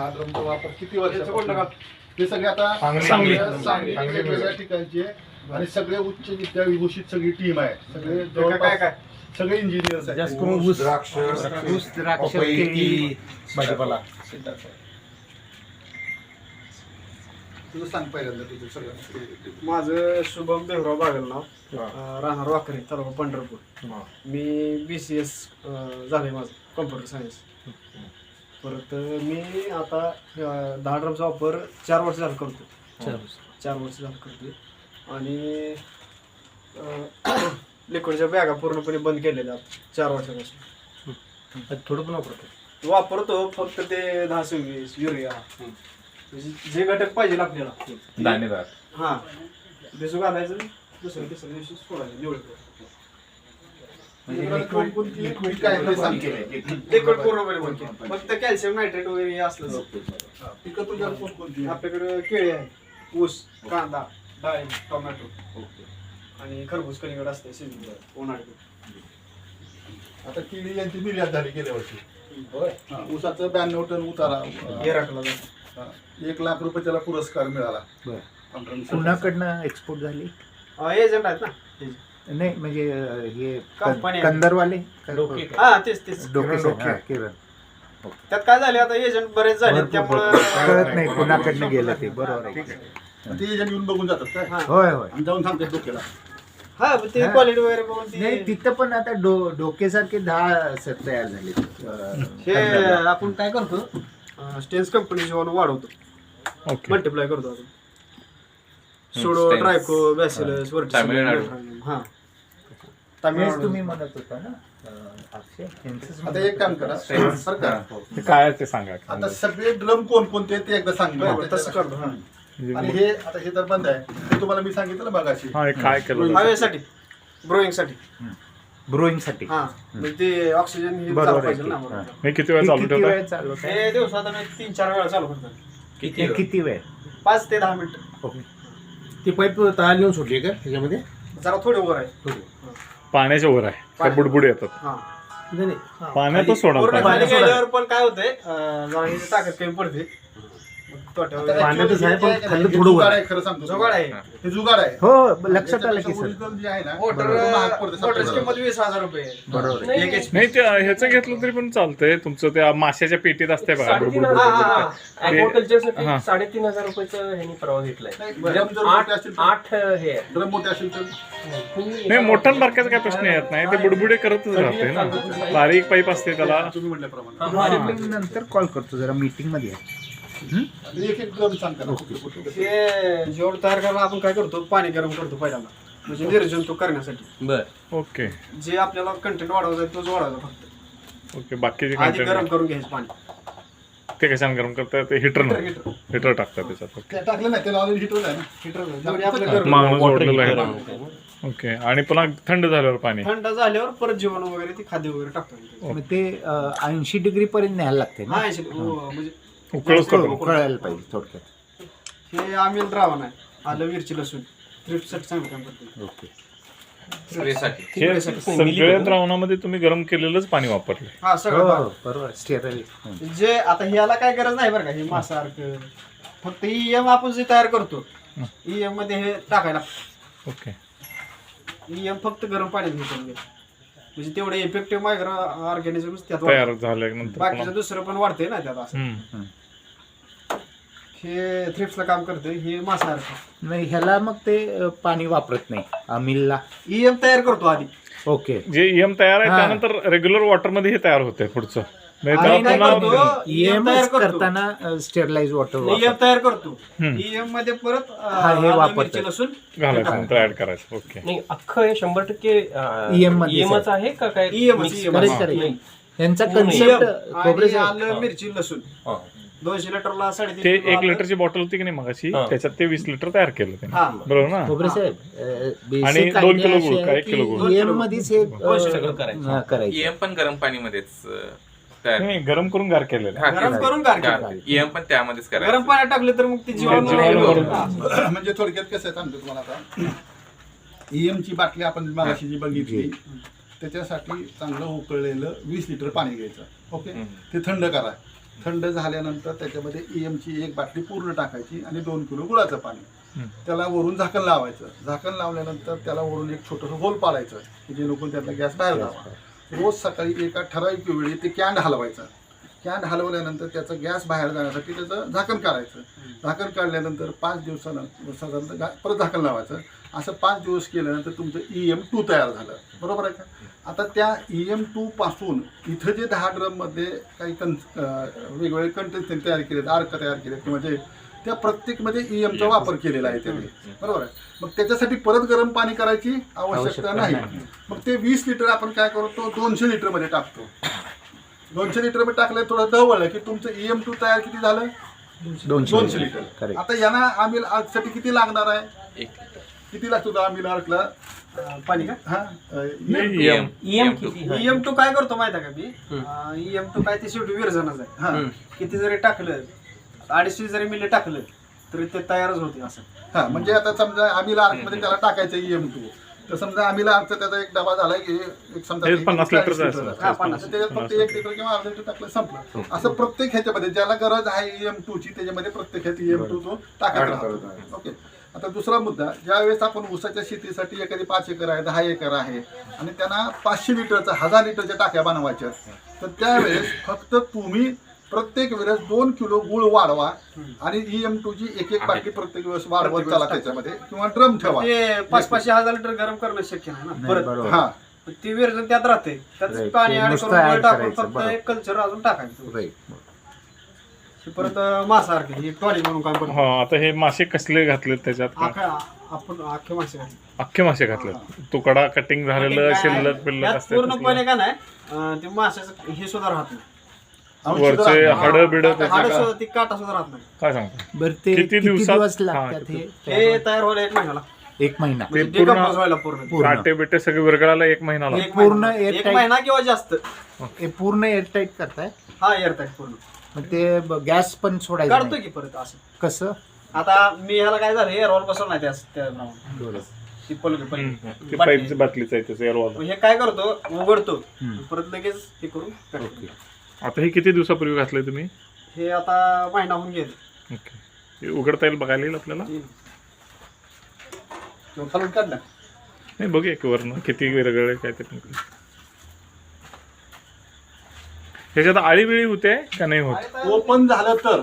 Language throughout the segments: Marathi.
हा ड्रमचा वापर किती? वर्ष हे सगळे आता सांगली. सांगली. वेगवेगळ्या ठिकाणचे आणि सगळे उच्च विद्याविभूषित सगळी टीम आहे. सगळे काय काय सगळे इंजिनियर्स जास्त करून ऊस द्राक्ष ऊस द्राक्ष पपई, केळी भाजीपाला. तुझं सांग पहिल्यांदा तुझं सगळं. माझं शुभम देवराव बागल नाव. राहणार वाकरे तालुका पंढरपूर. मी बी सी एस झालंय माझं कॉम्प्युटर सायन्स परत मी आता अं, दहा ड्रमचा वापर चार वर्ष झालं करतो चार वर्ष. झालं करतोय. आणि लिक्विडच्या बॅगा पूर्णपणे बंद केलेल्या आहेत चार वर्षापासून. थोडं पण वापरतो वापरतो फक्त ते दहा सव्वीस युरिया. म्हणजे जे घटक पाहिजे आपल्याला दाणेदार हा. भिजू घालायचं दुसऱ्या तिसऱ्या दिवशी सोडायचं निवड म्हणजे काय ते. लिक्विड. फक्त कॅल्शियम नायट्रेट वगैरे हे असलं पिकं तुझ्या कोणकोणती आहेत? आपल्याकडे केळी आहे ऊस कांदा डाळिंब टोमॅटो. आणि खरबूज कलिंगड असते सीजन उन्हाळ्यात. आता केळी यांची निर्यात झाली गेल्या वर्षी. ऊसाचं ब्याण्णव टन उतारा. हे राखला. हा, एक लाख रुपये त्याला पुरस्कार मिळाला. कुणाकडनं एक्सपोर्ट झाली? एजंट आहेत ना. नाही म्हणजे अं, हे कंपनी. कंदरवाले हा तेच तेच डोके किरण डोके. हा, किरण त्यात काय झाले आता एजंट बरेच झाले भरपूर, त्यामुळं भरपूर. कळत नाही कुणाकडनं गेलं ते बरोबर आहे ते एजंट येऊन बघून जातात काय हा. होय होय आणि जाऊन सांगतात डोक्याला हा ते हा. क्वालिटी वगैरे बघून नाही ते तिथं पण आता डो डोकेसारखे दहा set तयार झाले हे. आपण काय करतो स्टेन्स कंपनीची वाढ वाढवतो ओके मल्टिप्लाय करतो आपण सोडो. ट्रायको बॅसिलस तामिळनाडू. हा तामिळनाडू तुम्ही म्हणत होता ना अं, अक्षय? यांचंच आता एक काम करा Stens. बरं का? ते काय आहे ते सांगा. आता सगळे ड्रम कोण कोणते ते एकदा सांग बरोबर, तसं करतो, हा. आणि हे आता हे तर बंद आहे. हे तुम्हाला मी सांगितलं ना मगाशी. हा हे काय केलं जातं? हवेसाठी ब्रोईंगसाठी ब्रोईंगसाठी हा म्हणजे ते ऑक्सिजन हे बरोबर चालू आहे पाहिजे की. ना. हे. किती वेळ चालू किती ठेवता वेळ चालू हे दिवसात आम्ही तीन चार वेळा चालू करतो. किती हे किती वेळ? पाच ते दहा मिनिटं. ती पाईप तळाला नेऊन सोडली का? त्याच्यामध्ये जरा थोडे वर आहे. पाण्याच्या वर आहे. त्या बुडबुड येतात. हा. नाही नाही. पाण्यातच पूर्ण. खाली गेल्यावर पण काय होतंय अं, जरा ताकद कमी पडते. पाण्यातच actually आहे, पण खाली थोडं वर आहे. खरं सांगतो जुगाड आहे. हे जुगाड आहे. हो लक्षात आलं की सर. ओरिजिनल जे आहे ना मोटर बरोबर महाग पडतं मोटरची सत्तर किंमत वीस हजार रुपये. आहे. बरोबर एक HP. नाही ते ह्याचं घेतलं तरी पण चालतंय. तुमचं त्या माशाच्या पेटीत असते बघा. बुडबुड बुडबुड. ते- हा. ॲग्रिकल्चरसाठी साडेतीन हजार रुपयाचं ह्यांनी परवा घेतलाय. नाही, म्हणजे ड्रम जर आठ मोठे असतील तर- आठ हे आहे. मोठे असेल तर? तुम्ही नाही मोठ्या बारक्याचा काय प्रश्न येत नाही. ते बुडबुडे करतच राहते ना. बारीक पाईप असते त्याला. तुम्ही म्हटल्याप्रमाणे हा, मी नंतर कॉल करतो जरा मीटिंगमध्ये. आहे. आणि एक सांगता जोड तयार करायला आपण काय करतो पाणी गरम करतो पहिल्यांदा. म्हणजे निर्जंतुक करण्यासाठी. बर. ओके. जे आपल्याला कंटेंट वाढवायचा आहे तोच वाढवायचा फक्त. ओके बाकीचे आधी गरम करून घ्यायचं पाणी. ते कशाने गरम करतात ते हिटर हिटर न हिटर हिटर टाकतात त्याच्यात. ते टाकलं नाही त्याला ऑलरेडी हिटर आहे ना? हिटर जेवढी आपलं गरम मागणं जोडलेलं आहे. ना. ओके आणि पुन्हा थंड झाल्यावर पाणी. थंड झाल्यावर परत जेवण वगैरे ते खाद्य वगैरे टाकतो मग ते ऐंशी डिग्री पर्यंत न्यायला लागते ना? हा याचे- हो, म्हणजे हो, उकळायला पाहिजे थोडक्यात. हे आमिल द्रावण आहे. आलं मिरची लसूण. थ्रिप्ससाठी चांगलं काम करते. ओके. स्प्रेसाठी. हे सगळ्या द्रावणामध्ये तुम्ही गरम केलेलंच पाणी वापरले हा हो सगळं हो, पाणी. बरोबर. स्टेरल. जे आता ह्याला काय गरज नाही बरं का हे मासारखं फक्त ईएम आपण जे तयार करतो ईएममध्ये हे टाकायला. ओके. ईएम फक्त गरम पाण्यात घेतो म्हणजे तेवढे इफेक्टिव्ह मायक्रो ऑर्गॅनिझम त्यात तयार. झाल्यानंतर बाकीचं पुन्हा- दुसरं पण वाढतंय ना त्यात असं. हम्म. हे थ्रिप्सला काम करते हे मासासारखं नाही ह्याला मग ते अं, पाणी वापरत नाही अमिलला ईएम तयार करतो आधी ओके जे ईएम तयार आहे हा. त्यानंतर रेग्युलर वॉटरमध्ये हे तयार होते पुढचं म्हणजे आणि त्याला पुन्हा ईएम तयार करतो करताना स्टेरलाइज वॉटर ईएम तयार करतो हम्म. ईएममध्ये परत अं, हा, हे आलं, वापरतात. मिरची, लसूण घालायचं नंतर ऍड करायचं ओके नाही अख्खं हे शंभर टक्के EM ईएमच आहे का काय EM च, च. नाही. यांचा कन्सेप्ट EM खोबरे आणि आलं मिरची लसूण हा. दोनशे लिटरला साडेतीन ते किलो एक आलं. लिटरची बॉटल होती की नाही मगाशी हा. त्याच्यात ते वीस लिटर तयार केलं त्याने हा बरोबर ना खोबरे साहेब आणि दोन किलो गुळ का? एक किलो गुळ? ईएम मध्येच हे अं, सगळं करायचं. हा, करायचं ईएम पण गरम पाणीमध्येच अं, तयार नाही गरम करून गार केलेलं हा, गरम. करून गार. केलं. ईएम पण त्यामध्येच गरम करायचं पाण्यात टाकलं तर मग ते जीवन जीवाणू मरून हा. म्हणजे थोडक्यात कसं आहे सांगतो तुम्हाला आता EM ची बाटली आपण मागाशी जी बघितली त्याच्यासाठी चांगलं उकळलेलं वीस लिटर पाणी घ्यायचं ओके हम्म. ते थंड करा थंड झाल्यानंतर त्याच्यामध्ये ईएमची एक बाटली पूर्ण टाकायची आणि दोन किलो गुळाचं पाणी. त्याला वरून झाकण लावायचं. झाकण लावल्यानंतर त्याला वरून एक छोटंसं होल पाडायचं की जेणेकरून त्यातला गॅस बाहेर जावा. रोज सकाळी एका ठराविक वेळी ते कॅन्ड हलवायचं. कॅन्ड हलवल्यानंतर त्याचं गॅस बाहेर जाण्यासाठी त्याचं झाकण काढायचं. झाकण काढल्यानंतर पाच दिवसानंतर साधारणतः परत झाकण लावायचं. असं पाच दिवस केल्यानंतर तुमचं ई एम टू तयार झालं. बरोबर आहे का? आता त्या ई एम टू पासून इथं जे दहा ड्रममध्ये काही कन वेगवेगळे कंटेंट तयार केलेत अर्क तयार केलेत किंवा जे त्या प्रत्येकमध्ये ई एमचा वापर केलेला आहे त्यांनी. बरोबर आहे? मग त्याच्यासाठी परत गरम पाणी करायची आवश्यकता नाही. मग ते वीस लिटर आपण काय करतो दोनशे लिटरमध्ये टाकतो. दोनशे लिटरमध्ये टाकलं थोडं दवळलं की तुमचं ई एम टू तयार किती झालं? दोनशे लिटर. आता यांना आम्ही आर्कसाठी किती लागणार आहे? किती लागतो आम्ही आर्कला अं, पाणी का? हा. EM ईएम किती? हा. ईएम टू काय करतो माहिती आहे का मी ईएम टू काय ते शेवटी विरजनच आहे. हा. किती जरी टाकलं अडीचशे जरी मिली टाकलं तरी ते तयारच होते असं. हा म्हणजे आता समजा आम्ही आर्कमध्ये त्याला टाकायचं ईएम टू तर समजा आम्ही आर्कचा त्याचा एक डबा झालाय की एक समजा हे एक पन्नास चाळीस लिटरचं लिटरचा. असेल. हा, पन्नास. तर त्याच्यात फक्त एक लिटर किंवा अर्धा लिटर टाकलं संपलं. असं प्रत्येक ह्याच्यामध्ये ज्याला गरज आहे ईएम टू ची त्याच्यामध्ये प्रत्येक ह्यात ईएम टू तो टाकत राहतो ओके आता दुसरा मुद्दा ज्यावेळेस आपण ऊसाच्या शेतीसाठी एखादी पाच एकर आहे दहा एकर आहे आणि त्यांना पाचशे लिटरचा हजार लिटरच्या टाक्या बनवायच्या तर त्यावेळेस फक्त तुम्ही प्रत्येक वेळेस दोन किलो गुळ वाढवा आणि ईएम टू ची एक एक बाटली प्रत्येक वेळेस वाढवत चला त्याच्यामध्ये किंवा ड्रम ठेवा पाच पाचशे हजार लिटर गरम करणं शक्य नाही. हा ती विरजन त्यात राहते त्यात. पाणी गुळ टाकून फक्त. एक कल्चर अजून टाकायचं. हे परत मासा सारखे एक टॉली म्हणून काम करतो. हा आता हे मासे कसले घातलेत त्याच्यात आखा आपण आखे मासे घातले. अख्खे मासे घातलेत. तुकडा कटिंग झालेलं शिल्लक बिल्लक त्यात असते पूर्णपणे का नाही अं, ते माशाचं हे सुद्धा राहत नाही. वरचे हाडं बिड हाडं सुद्धा ती काटा सुद्धा राहत नाही. काय सांगतो? बरं ते किती किती दिवसात- दिवस हा, लागतात किती- हे? हे तयार व्हायला एक महिना. म्हणजे पूर्ण- decompose व्हायला पूर्ण. पूर्ण. काटे बिटे सगळे विरगळायला एक महिना लागतो. एक पूर्ण महिना. एक महिना किंवा जास्त. हे पूर्ण एअरटाईट करताय? हा एअरटाईट पूर्ण. मग ते गॅस पण सोडायचं काढतो नाही. की परत असं. कसं? आता मी ह्याला काय झालं एअरवॉल बसवलं नाही त्या त्या ती पलकी. पाईपची बाटलीच आहे त्याचं एअरवॉल मग हे काय करतो उघडतो. हम्म. परत लगेच हे करून. आता हे किती दिवसापूर्वी घातलंय तुम्ही? हे आता महिना होऊन गेले. ओके. हे उघडता येईल बघायला येईल आपल्याला? किंवा खालून काढला. नाही बघूया की वरनं किती विरगळे काय ते पण. ह्याच्यात आळी बिळी होते का नाही होत? ओपन झालं तर.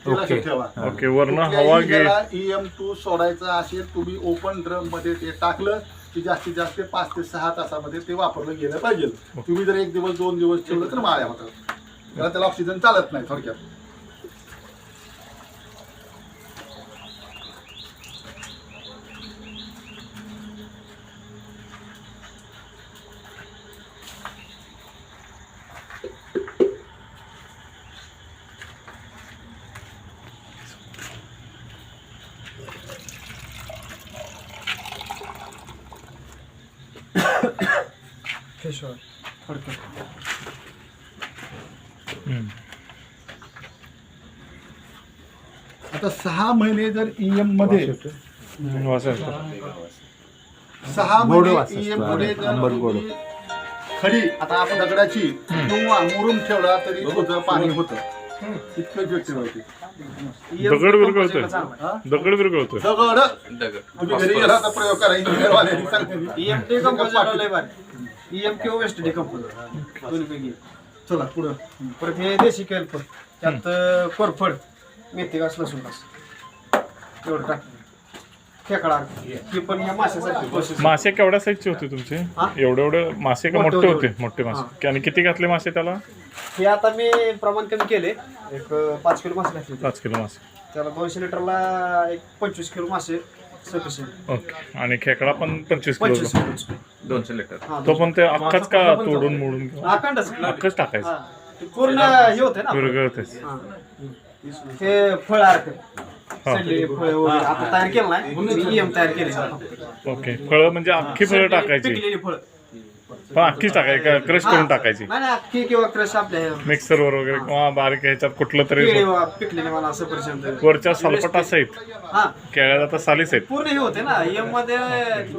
ओके. ठेवा. ओके वरनं हवा घे ईएम टू सोडायचं असेल तुम्ही ओपन ड्रममध्ये ते टाकलं की जास्तीत जास्त पाच ते सहा तासामध्ये ते वापरलं गेलं पाहिजे. तुम्ही जर एक दिवस दोन दिवस ठेवलं तर माळ्या होतात त्याला ऑक्सिजन चालत नाही थोडक्यात. हम्म. आता सहा महिने जर ईएममध्ये वास येतो. सहा महिने. ईएममध्ये जर. तुम्ही खडी आता आपण दगडाची किंवा मुरुम ठेवला तरी तुझं पाणी होतं. इतकं इफेक्टिव्ह होते दगड विरघळतोय. हा? दगड विरघळतोय. दगड. दगड. घरी गेला प्रयोग करा. इंजिनियरवाल्यांनी सांगितलं. ईएम किंवा वेस्ट डिकम्पोजर दोन्हीपैकी चला पुढं. परत हे देशी केल्प त्यात कोरफड मेथी घास लसूण घास. एवढं टाकलं खेकडा. हे पण या माशासाठी मासे केवढ्या साईजचे होते तुमचे? हा? एवढे एवढे मासे का मोठे मोठे होते. होते? मोठे मासे. आणि किती घातले मासे त्याला? हे आता मी प्रमाण कमी केले. एक पाच किलो मासे घातले पाच किलो मासे. त्याला दोनशे लिटरला एक पंचवीस किलो मासे. Sufficient okay. आणि खेकडा पण पंचवीस पंचवीस किलो किलो. दोनशे लिटर. हा, तो पण ते अख्खाच का तोडून मोडून अख्खच टाकायचं. हा. ते पूर्ण हे. होते ना विरघळतेच हा. हे फळ अर्क फळ वगैरे आता तयार केलं नाही. ईएम तयार केले. ओके. फळं म्हणजे अख्खी फळं टाकायची. पिकलेली फळ. पण अख्खीच टाकायची क्रश करून टाकायची. नाही अख्खी किंवा क्रश आपल्या मिक्सरवर वगैरे किंवा बारीक ह्याच्यात कुठलं तरी केळी वा- पिकलेली मला असं पर्यंत वरच्या सालपटा सहित. हा. केळ्याला तर सालीच आहेत. पूर्ण हे होते ना एममध्ये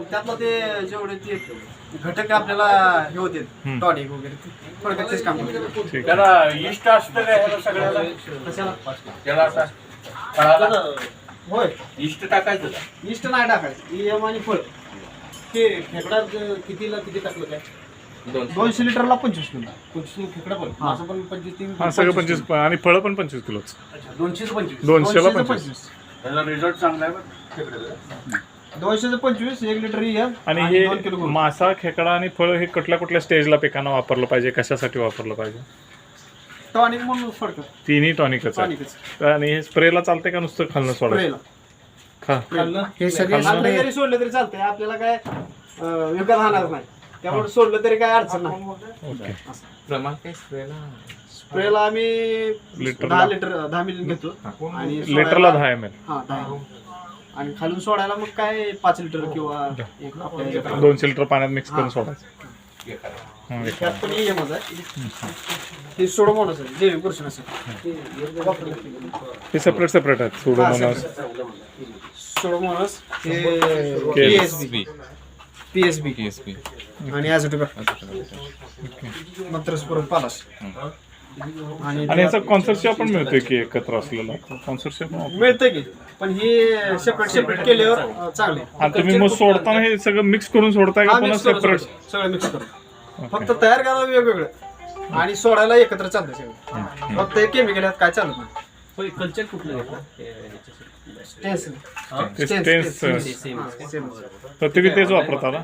त्यातलं ते जेवढे ते घटक आपल्याला हे होते टॉनिक वगैरे ते थोडक्यात तेच काम करते ठीक. त्याला इष्ट असतं काय ह्याला सगळ्याला? कशाला? त्याला आता फळाला? होय. इष्ट टाकायचं का? इष्ट नाही टाकायचं एम आणि फळ. ते खेकडात कितीला किती टाकलं काय? दोनशे. लिटरला पंचवीस किलो. पंचवीस खेकडा पण. माझं पण पंचवीस तीन हा सगळं पंचवीस आणि फळं पण पंचवीस किलोच. दोनशेच पंचवीस. दोनशेला दोनशेचं पंचवीस. त्याचा रिझल्ट चांगला आहे बरं खेकड्याचा. दोनशेचं पंचवीस एक लिटर आणि दोन किलो हे. मासा खेकडा आणि फळ हे कुठल्या कुठल्या स्टेजला पिकांना वापरलं पाहिजे कशासाठी वापरलं पाहिजे? टॉनिक म्हणून तिन्ही टॉनिकच आहे. टॉनिकच आणि हे स्प्रेला चालते का नुसतं खालनं सोडायचं? स्प्रेला हे सगळे आपलं जरी सोडलं तरी चालतंय. आपल्याला काय अं, विकत राहणार नाही. त्यामुळे सोडलं तरी काय अडचण नाही. ओके. प्रमाण काय? स्प्रेला? स्प्रेला आम्ही लिटरला? दहा लिटर दहा मिली घेतो. आणि लिटरला दहा एम एल हा दहा आणि खालून सोडायला मग काय पाच लिटर किंवा एक आपल्या दोनशे लिटर पाण्यात मिक्स करून. सोडायचं. हं, एक. त्यात पण EM आहे. हे सोडोमोनस आहे जैविक बुरशी नसेल हे सेपरेट सेपरेट आहेत. सुडोमोनास सोडोमोनस हे KSB. पीएसबी पीएसबी पीएसपी आणि ॲझोटोबॅक्टर मंत्रस्पुरम पालास. आणि आणि याचा कॉन्सर्टशिप पण मिळतोय की एकत्र असलेला? कॉन्सर्टशिप मिळतं की. पण हे सेपरेट सेपरेट केल्यावर चांगले हा तुम्ही मग सोडताना हे सगळं मिक्स करून सोडताय का पुन्हा सेपरेट. सगळं मिक्स करून. फक्त तयार करायला वेगवेगळं. आणि सोडायला एकत्र चालतं सगळं. फक्त हे केमिकल काय चालत नाही. कल्चर कुठलं स्टेन्स ते स्टेन्स प्रत्येकी तेच वापरता ना.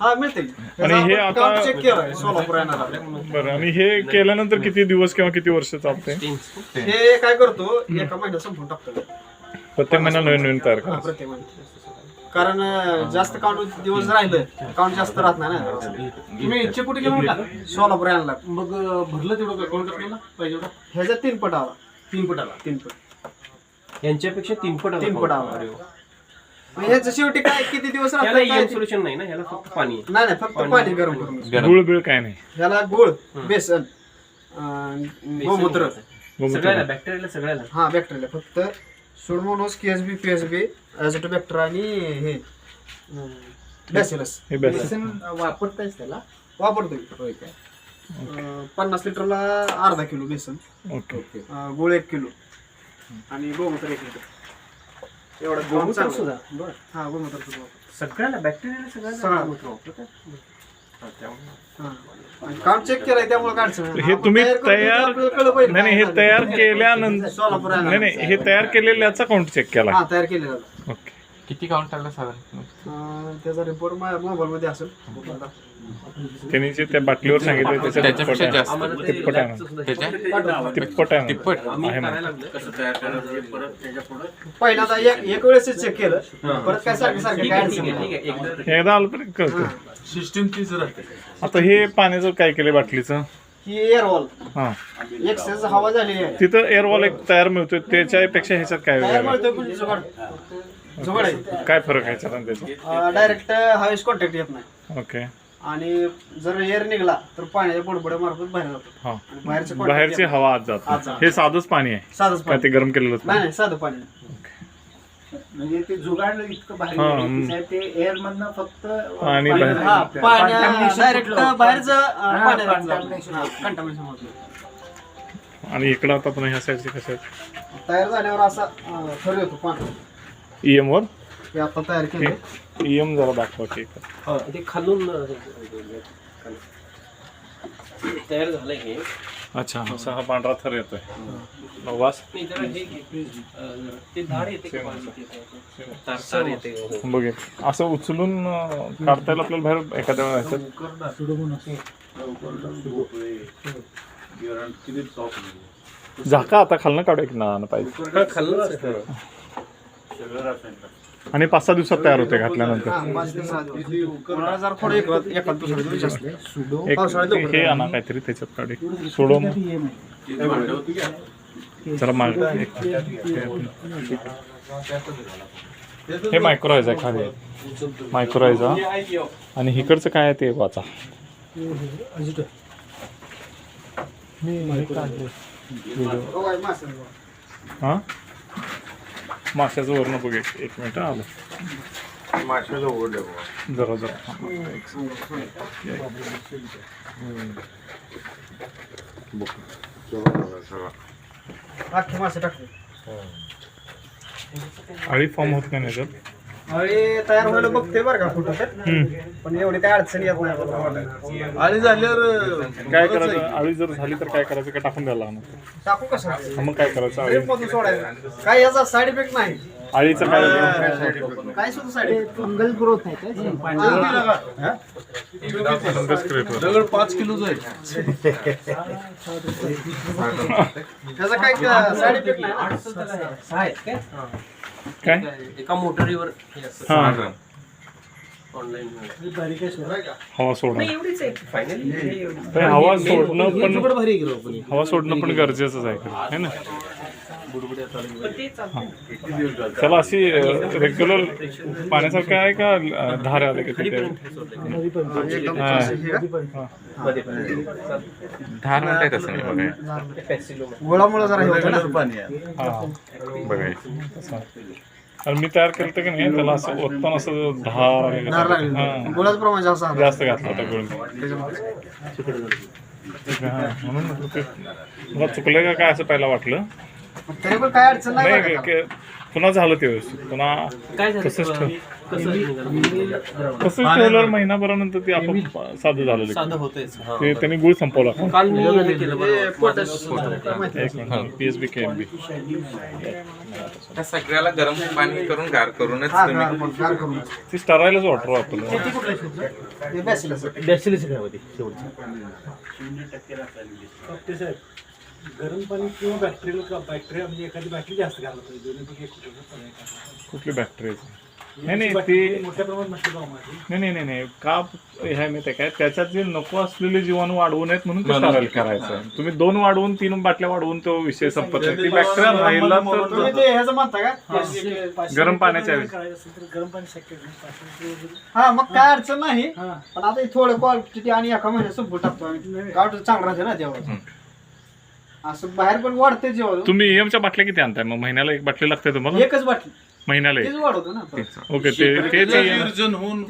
हा मिळते. आणि हे आता- सोलापूर येणार बरं आणि हे केल्यानंतर किती दिवस किंवा किती वर्ष चालते हे काय करतो एका महिन्यात संपून टाकतो प्रत्येक महिना नवीन नवीन तयार करा प्रत्येक महिन्यात कारण जास्त काउंट दिवस राहिलं काउंट जास्त राहत नाही ना तुम्ही इच्छे कुठे गेला म्हटला सोलापूर आणला मग भरलं तेवढं का कोण टाकलं ना पाहिजे एवढं ह्याच्यात तीन पट आला तीन फुटाला तीन पट यांच्यापेक्षा तीन पट तीन पट आला मग ह्याचं शेवटी काय किती दिवस काय? EM सोल्युशन नाही ना ह्याला फक्त पाणी आहे. नाही नाही फक्त पाणी. गरम करून. गरम. गुळ बिळ काय नाही. ह्याला गुळ बेसन अं, गोमूत्र. गोमूत्र. सगळ्याला बॅक्टेरियाला सगळ्याला. हा बॅक्टेरिया फक्त सोडमोनोस केएसबी पीएसबी ॲझोटोबॅक्टर आणि हे बॅसिलस हे बेसन वापरतायच त्याला. वापरतो मी. होय काय? अं, पन्नास लिटरला अर्धा किलो बेसन. ओके. अं, गुळ एक किलो. आणि गोमूत्र एक लिटर. एवढा गोमूत्र चांगलं. सुद्धा? बरं. हा गोमूत्र सुद्धा सगळ्याला बॅक्टेरियाला सगळ्याला सगळ्याला. गोमूत्र वापरतात. हा, त्यामुळे. हा. आणि काउंट चेक केलाय त्यामुळे काढचं हे तुम्ही तयार नाही नाही हे तयार केल्यानंतर सोलापूर नाही नाही. हे तयार केलेल्याचा काउंट चेक केला. हा तयार केलेला. ओके. किती काउंट टाकला साधारण? त्याचा रिपोर्ट मोबाईल मध्ये असेल. त्यांनी जे त्या बाटलीवर सांगितलं त्याच्या त्याच्यापेक्षा तिप्पट आहे. जास्त. आम्हाला ते तिप्पट आहे त्याच्या तिप्पट आहे तिप्पट आम्ही आहे करायला लागलो. कसं तयार करायचं हे परत त्याच्या पुढे. पहिल्यांदा एक चेक केलं. परत काय सारखं सारखं ठीक काय आहे अडचण ठीक आहे नाही. ठीक आहे. एकदा एकदा आलं तरी कळतं सिस्टीम तीच राहते. आता हे पाण्याचं काय केलं बाटलीचं? ही एअरवॉल हा. एक्सेस हवा झालेली आहे. तिथं एअरवॉल एक तयार मिळतोय. त्याच्यापेक्षा ह्याच्यात काय तयार वेगळं मिळतोय पण जुगाड. जुगाड आहे. काय फरक आहे आणि त्याच्यात डायरेक्ट हवेस कॉन्टॅक्ट येत नाही. ओके आणि जर एअर निघला तर पाण्याच्या बुडबुड्या मार्फत बाहेर जातो. हा. आणि बाहेरचं. हवा आत आत जात. जाते. हे साधंच पाणी आहे. साधंच काय ते पाणी गरम केलेलं नाही नाही साधं पाणी म्हणजे ते जुगाड इतकं भारी हा, आहे की हम्म. साहेब ते एअर मधनं फक्त आणि पाणी- बाहेर- हा पाण्या Contamination डायरेक्ट कुठलं? बाहेरचं हा, अं, पाण्यात contamination जातं. contamination होत. नाही. आणि इकडं आता पण ह्या साईडचे कसे तयार झाल्यावर असा अं, थर येतो पाणी ईएम वर? हे आता तयार केलं ईएम जरा दाखवा की. ते खालून तयार झालंय हे. अच्छा असा हा पांढरा थर येतोय. वास नाही जरा हे घे. अं, जरा ते धार येते का पाण्यात येते? तार तार येते बघेल असं उचलून अं, काढता येईल आपल्याला बाहेर एखाद्या वेळेस. ह्याच्यात. झाका आता खालनं काढूया की ना पाहिजे. हा, खालूनच आहे. आणि पाच सहा दिवसात तयार होते घातल्यानंतर. हा, एक हे आणा काहीतरी त्याच्यात काढे. सोडून किती भांडे होती का जरा माग हे मायक्रोराईज आहे खाली. मायक्रोराईज हा आणि इकडचं काय आहे ते वाचा. हा? माशाचं वर्ण बघ एक एक मिनिट आलं. माशाचं ओढलं जरा जरा. आळी फॉर्म होत नाही त्याच्यात अरे तयार व्हायला बघते बरं का. हम्म. पण एवढी काय अडचण येत नाही. आणि झाल्यावर काय करायचं आळी जर झाली तर काय करायचं काय टाकून द्यायला लागणार टाकू कसं हा, मग काय करायचं आळी ड्रिप मधून सोडायचं काय याचा साईड इफेक्ट नाही आळीचं काय काय सुद्धा साईड फंगल ग्रोथ आहे का फंगस क्रिएट होतं. दगड पाच किलोच आहे त्याचा काय साईड इफेक्ट नाही ना. काय? एका मोटरीवर हे हा. ऑनलाईन हवा सोडणं एवढीच आहे. फायनली पण हवा सोडणं पण हवा सोडणं पण गरजेचंच आहे है ना? त्याला अशी रेग्युलर पाण्यासारखं आहे का धार आले की तिथे. असं? धार म्हणताय तसं नाही बघाय गोळामुळे जरा हे होतं ना. पाणी आहे. हा. बघाय तसं. आणि मी तयार केलं की नाही त्याला असं ओतताना असं धार हा. गोळाचं प्रमाण जास्त घातला होता गुळ. हा, म्हणून मला चुकलं का काय असं पहिला वाटलं? तरी पण काय अडचण नाही का? पुन्हा झालं ते व्यवस्थित. पुन्हा काय झालं? तसंच ठेव. कसं निघालं तसंच ठेवल्यावर महिनाभरानंतर ते आपण साधं झालं साधं लिक्विड. होतंयच. हा. ते त्यांनी गुळ संपवला. काल मी हे केलं बरं पोटॅश- माझं- एक minute P S B K M B. त्या सगळ्याला गरम पाणी करून गार करूनच हा, तुम्ही गार करून- गार करून. ती स्टरायलाच वाटर वापरलं. बॅसिलस. गरम पाणी किंवा म्हणजे एखादी बॅटरी जास्त घालत पाहिजे दोन्हीपैकी एक कुठं पर्याय करायचा. कुठली बॅक्टेरिया नाही नाही ती मोठ्या प्रमाणात म्हटलं जाऊ माझी नाही नाही नाही नाही. का हे माहिती आहे काय? त्याच्यात जे नको असलेले जीवाणू वाढवू नयेत म्हणून करायचं आहे. तुम्ही दोन वाढवून तीन बाटल्या वाढवून तो विषय संपत नाही. ती बॅक्टेरिया राहिला तर तुम्ही ते ह्याचं म्हणता का? पाचशे गरम पाण्याच्या लिटर करायचं असेल तर गरम पाणी शक्य नाही पाचशे लिटर वगैरे. हा मग काय अडचण नाही. हा. पण आता हे थोडं क्वालिटी आणि एका महिन्यात संपू टाकतो आम्ही. गावठ चांगलं राहते ना असं बाहेर पण वाढते जेवण तुम्ही EM च्या बाटल्या किती आणताय? मग महिन्याला एक बाटली लागते तुम्हाला? एकच बाटली. महिन्याला तेच एक वाढवतो ना परत. ओके ते EM विरजन होऊन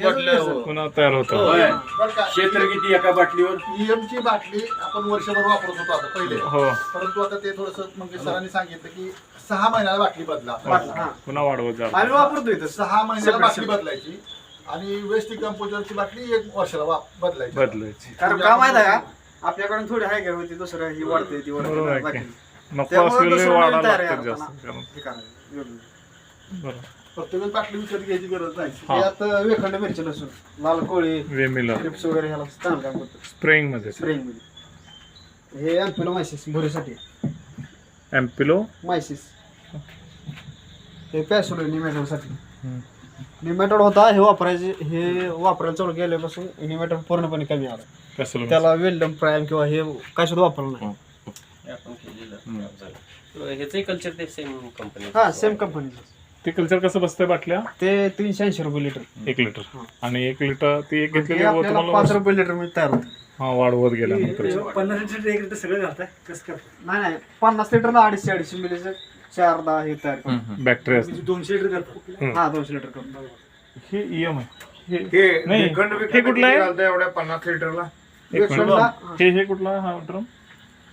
पुन्हा तयार होतं. क्षेत्र किती एका बाटलीवर? EM ची बाटली आपण वर्षभर वापरत होतो आता पहिले. हो. परंतु आता ते थोडस म्हणजे सरांनी सांगितलं की सहा महिन्याला बाटली बदला. बाटली, हा. पुन्हा वाढवत जा. आम्ही वापरतो इथं. सहा महिन्याला बाटली बदलायची. आणि वेस्ट कंपोजरची बाटली एक वर्षाला बदलायची. बदलायची. कारण का माहीत आहे का? आपल्याकडून थोडी आहे का होती दुसरं ही वाढते ती बरोबर वाढते की. बाकी. नको त्यामुळे असलेले दुसरं वाढायला नवीन तयार लागतात आहे जास्त आपण. कारण हे बाटली विकत घ्यायची गरज नाही. हा. यात वेखंड मिरची लसूण लाल कोळी वेमिलर क्रिप्स वगैरे ह्याला चांगलं काम करतो स्प्रेइंगमध्ये. हे मायसिस भुरीसाठी. एम्पिलो मायसिस. हे निमॅटोडसाठी. निमॅटोड होता हे वापरायचे हे वापरायला चालू केल्यापासून निमॅटोड पूर्णपणे कमी आला. कसलं त्याला वेल्डम प्राईम किंवा हे काय सुद्धा वापरलं नाही हे. आपण केलेलं ह्याचंही कल्चर ते सेम कंपनी हा सेम कंपनीचं ते कल्चर कसं बसतंय बाटल्या? ते तीनशे ऐंशी रुपये लिटर एक लिटर आणि एक लिटर ती एक हे घेतलेली व आपल्याला पाच रुपये लिटरमध्ये तयार होतं. हा वाढवत गेल्यानंतर पन्नास लिटर एक लिटर सगळं घालताय? कसं करताय? नाही नाही. पन्नास लिटरला अडीचशे अडीचशे मिलीचं चार दहा हे तयार करतो बॅक्टेरिया असते. म्हणजे दोनशे लिटर घालतो हा दोनशे लिटर करतो हे ईएम आहे हे हे नाही. हे कुठलं आहे? एवढ्या पन्नास लिटरला एक मिनिट. वेक्सॉनला- हे. हे कुठला हा ड्रम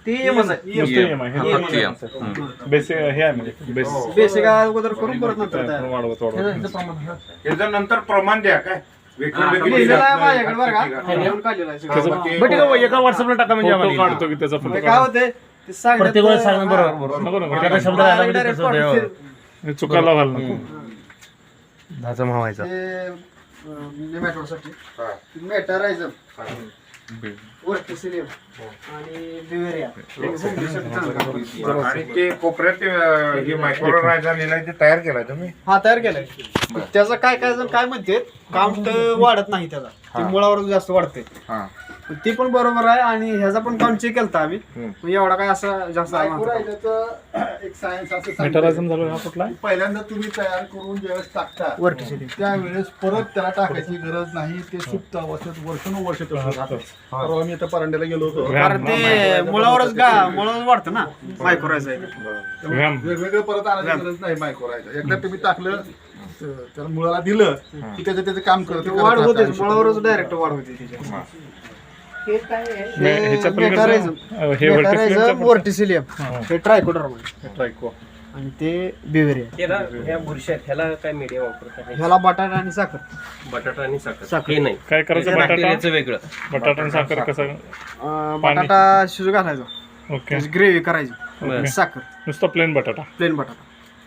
ते आहे. हा, हे. बेसिक हे आहे म्हणजे. बेसिक बेसिक अगोदर करून परत नंतर तयार. वाढवत वाढवत. याचं नंतर प्रमाण द्या काय? वेखंड किती लिहिलेलं आहे घातलं, माझ्याकडे बरं किती का घातलं. लिहून काढलेलं आहे त्याचं सगळं. ते- बट एका व्हॉट्सअपला टाका फोटो काढतो की त्याचा फोटो म्हणजे काय होते ते सांगण्यात- प्रत्येक वेळेस सांगणं बरोबर हा. नको नको हा, शब्द म्हणजे direct कसं? ते- हे चुकायला घाल नको हा. मेटारायझम. आणि. आणि ते कोपऱ्यात अं, हे मायक्रो ते तयार केलाय तुम्ही? हा तयार केलाय. त्याचं काय काय जण काय म्हणते काउंट वाढत नाही त्याचा. ते मुळावर जास्त वाढते हा. ती पण बरोबर आहे आणि ह्याचा पण काउंट चेक केलता आम्ही. पण एवढा काय असं जास्त. मायक्रोरायझरचं एक सायन्स असं झालं हा कुठला? की पहिल्यांदा तुम्ही तयार करून ज्यावेळेस टाकता वर्टिसिलियम त्यावेळेस परत त्याला टाकायची गरज नाही ते सुप्त अवस्थेत वर्षानुवर्ष तसं राहतं. परवा मी आता परांड्याला गेलो होतो. कारण ते मुळावरच गा मुळावर वाढतं ना मायक्रोरायझर व्यायाम. वेगवेगळं परत आणायची गरज नाही मायक्रोरायझर एकदा तुम्ही टाकलं तर त्याला मुळाला दिलं की त्याचं त्याचं काम करत वाढ होते मुळावरच डायरेक्ट वाढ होते त्याच्या मे- ह्याच्या पलीकडचं, मेटारायझम अं, हे verticillium वर्टिसिलियम हे. ट्रायकोडर्म आणि ते बिवेरिया ह्याला ह्या बुरशी आहेत. ह्याला काय मीडिया वापरतात? ह्याला बटाटा आणि साखर. बटाटा आणि साखर. साखर. हे नाही. काय करायचं? बटाटा? बॅक्टेरियाचं वेगळं. बटाटा आणि साखर कसं? अं, पाणी. बटाटा शिजू घालायचा. ओके. ग्रेव्ही करायची. साखर. नुसतं प्लेन बटाटा. प्लेन बटाटा.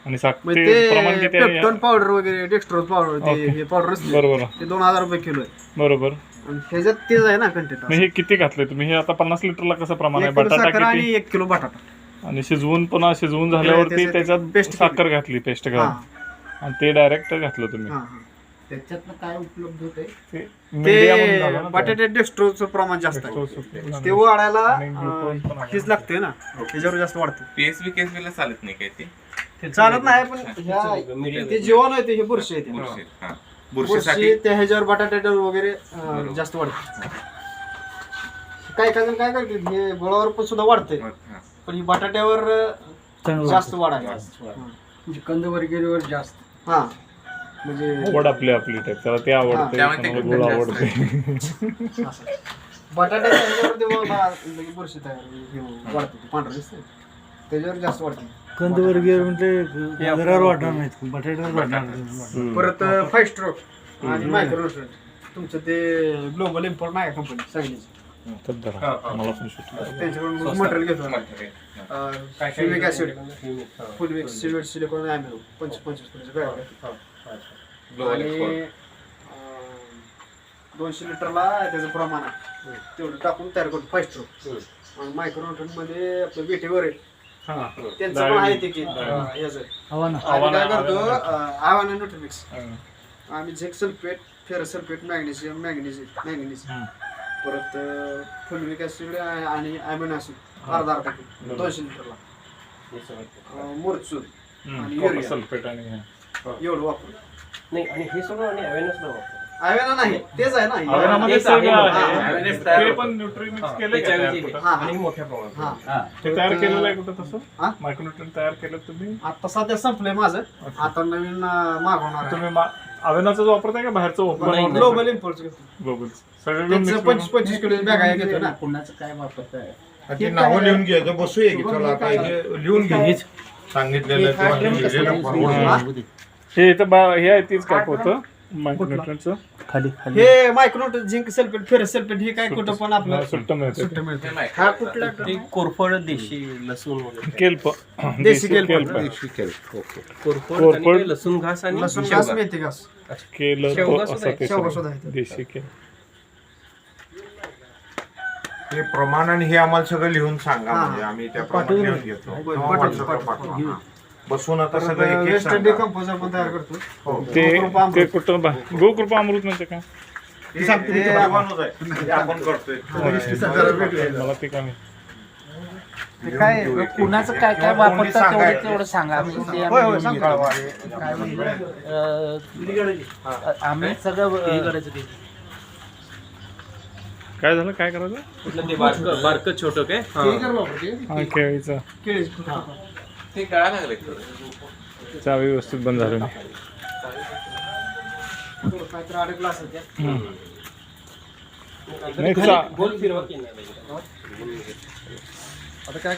आणि साखर. ते प्रमाण ते किती आहे? पेप्टॉन पावडर वगैरे डेक्स्ट्रोज पावडर ते ओके. हे पावडर असते. बरोबर. ते दोन हजार रुपये किलो आहे. बरोबर. आणि ह्याच्यात तेच आहे ना कंटेंट मग हे किती घातले तुम्ही? हे आता पन्नास लिटरला कसं प्रमाण आहे? एक किलो बटाटा साखर आणि किती? एक किलो बटाटा. आणि शिजवून पुन्हा शिजवून झाल्यावरती त्याच्यात त्याच्यात paste साखर घातली पेस्ट हा. घालून. आणि ते डायरेक्ट घातलं तुम्ही. हा, हा. त्याच्यातनं काय उपलब्ध होते ते झालं ना प्रमाण जास्त आहे. Dextrose- ते वाढायला आणि glucose पण अं, आहे. हीच लागते ना. त्याच्यावर जास्त वाढते पीएसबी केसबीला चालत नाही काय ते? चालत नाही पण ह्या- ते जेवण आहे ते हे बुरशी आहे ते. बुरशी हा. बुरशी बुरशीसाठी त्या ह्याच्यावर बटाट्यावर वगैरे अं, जास्त वाढते. काही काही काय करते? हे गोळावर पण सुद्धा वाढते. हा. पण ही बटाट्यावर अं, जास्त वाढायला. म्हणजे कंदवर्गीयवर जास्त. हा. म्हणजे वड आपली आपली टाईप त्याला ते आवडते त्यामुळे ते कोणाला गुळ आवडते. बटाट्याच्या ह्याच्यावर ते व- बा- लगे बुरशी तयार हे वाढते ते पांढरं दिसते त्याच्यावर जास्त वाढते. कंदवर्गीय म्हणजे घरावर वाढणार नाहीत. बटाट्यावर वाढणार परत फाईव्ह स्ट्रोक आणि मायक्रो तुमचं ते ग्लोबल इम्पोर्ट नाही कंपनी सांगलीची तर धरा. मला पण shoot करा. त्यांच्याकडून मटेरियल घेतो सिल्वर सिलिकॉन ॲमिनो पंचवीस किलोचं आणि. अं, दोनशे लिटरला त्याचं प्रमाण आहे. तेवढं टाकून तयार करतो. स्ट्रोक आणि मायक्रो मध्ये आपलं बेटीवर आहे. त्यांचं पण आहे ते की अं, याचं आम्ही काय करतो आव्हानं. आव्हाना न्यूट्रिमिक्स. आम्ही zinc sulphate ferrous sulphate magnesium magnesium magnesium. परत फुलमिक ऍसिड आणि ॲमिनो ऍसिड अर्धा अर्धा किलो दोनशे लिटरला. मुरचूर हं. आणि urea. sulfate आणि हे. एवढं वापर. नाही आणि हे सगळं आणि अवेअरनेस न वापरतात आव्हाना नाही तेच आहे ना. आहे. सगळं. आहे. awareness तयार ते होतं. पण न्यूट्रिमिक्स केलं त्याच्या का तयार कुठं? हा. आणि मोठ्या प्रमाणात. हा. ते तयार केलेलं आहे कुठं तसं? हा? मायक्रोन्यूट्रन तयार केलं तुम्ही? आता सध्या संपलंय माझं. आता नवीन अं, मागवणार तुम्ही अवेनाचाच वापरताय का बाहेरचं नाही, ग्लोबल इम्पोर्ट गोगल सगळे त्यांचं mix पंचवीस पंचवीस किलो बॅग घेतो ना. कुणाचं काय वापरताय? ती नावं लिहून घ्यायचं. बसूया की चला आता हे लिहून घे. सांगितलेलं हे लिहिलेलं इथं बा- हे आहे तीच काय होतं. मायक्रोन्यूट्रनचं खाली खाली. हे मायक्रोट झिंक सल्फेट फेरस सल्फेट हे काय कुठं पण आपलं सुट्ट मिळते सुट्ट मिळतं हा. कुठला ते कोरफड देशी लसूण वगैरे. केल्प. देशी केल्प. देशी केलं. ओके. कोरफड कोरफड, आणि ते लसूण घास आणि लसूण शेवगा. घास मेथी घास. असं आहे. ते. देशी केलं हे प्रमाण आणि हे आम्हाला सगळं लिहून सांगा. म्हणजे आम्ही त्याप्रमाणे लिहून घेतो. WhatsApp. बसून आता सगळं एक एक वेस्ट सांगा. डिकम्पोजर पण तयार करतो. हो. ते गोकृपा अमृत. ते कुठं बा- गोकृपा अमृत म्हणजे काय आपण करतोय. मला ते काय माहीत. ते काय कुणाचं काय काय वापरतात. तेवढं तेवढं सांगा. आम्ही ते होय, होय, आम्ही सांगा. लिहून घेतो. काय म्हणजे अं, आम्ही सगळं काय झालं? काय करायचं? कुठलं ते बारकं बारकं छोटं काय? हा केळीचं. केळी ते कळायला लागले चावी व्यवस्थित बंद झालं नाही. आता काय